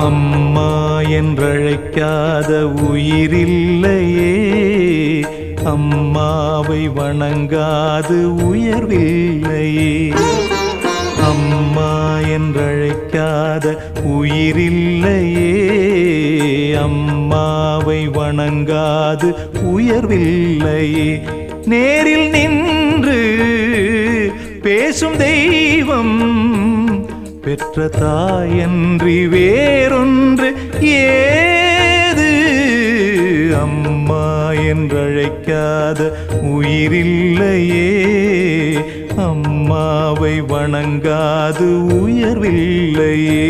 அம்மா என்றழைக்காத உயிரில்லையே. அம்மாவை வணங்காது உயர்வில்லையே. அம்மா என்றழைக்காத உயிரில்லையே. அம்மாவை வணங்காது உயர்வில்லையே. நேரில் நின்று பேசும் தெய்வம் பெற்ற தாயன்றி வேறொன்று ஏது? அம்மா என்றழைக்காத உயிரில்லையே. அம்மாவை வணங்காது உயர்வில்லையே.